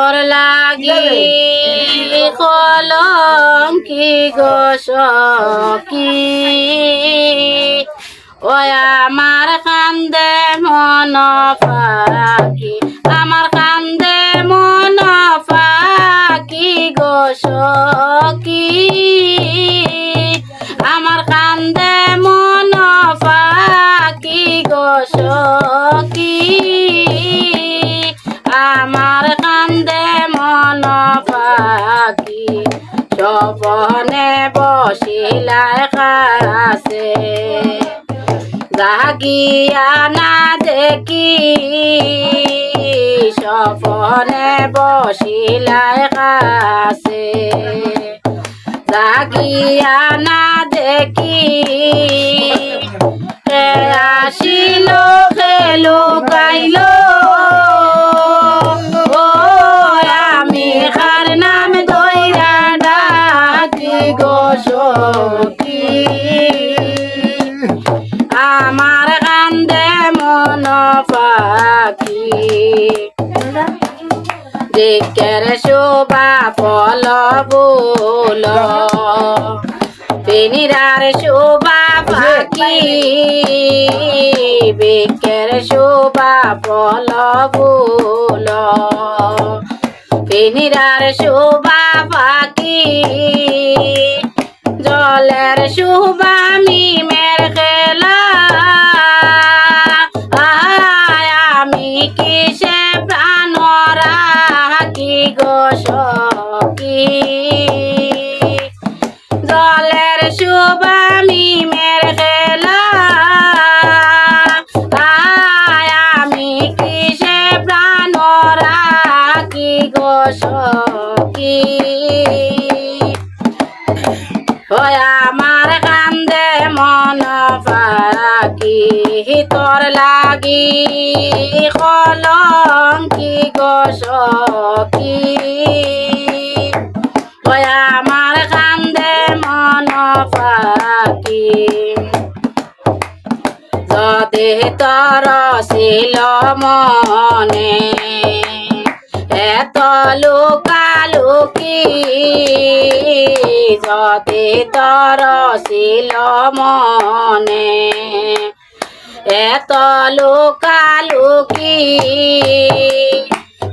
তোর লাগি কলম কি গোস কি ও আমার কান্দে মন পাকি আমার কান্দে মন পাকি গো সপনে বসিলায় কাছে। জাগিয়া না দেখি সপনে বসিলায় কাছে। জাগিয়া না দেখি আমার কান্দে মন পাখি দিকের শোভা ফল বল পিনিরার শোভা পাখি বিকের শোভা ফল বল পিনিরার শোভা পাখি জলের শোভা মিমের গো সখী। জলের শোভা মিমের খেলা আমি কিসে প্রাণ রাখি গো সখী। আমার কান্দে মন পাখি তোর লাগি কলঙ্কি গো সখী? যদি তর ছিল মনে এত লুকালুকি যদি তর ছিল মনে এত লুকালুকি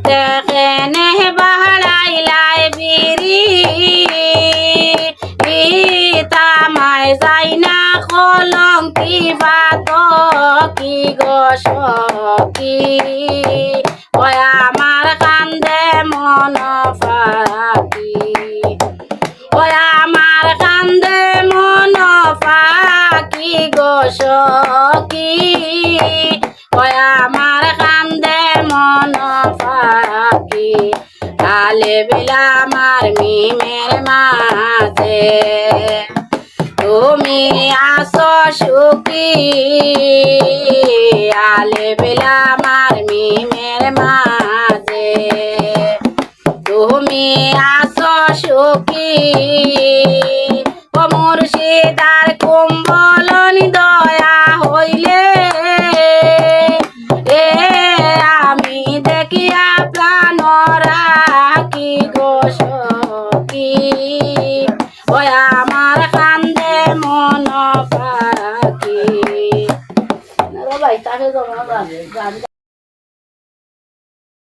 দেখে না কলঙ্কি বাত কি গো সখী। ওই আমার কান্দে মন পাখি ওই আমার কান্দে মন পাখি গো সখী। ওই আমার কান্দে মন পাখি কালে বিলা আমার মিমের মাঝে তুমি আসো সুখী। আলে বেলা আমার মিমের মাঝে। তুমি আসো সুখী। ও মুর্শিদার কুম্বলনি দয়া হইলে। এ আমি দেখিয়া প্রাণ মন পাখি ভাই তাকে গান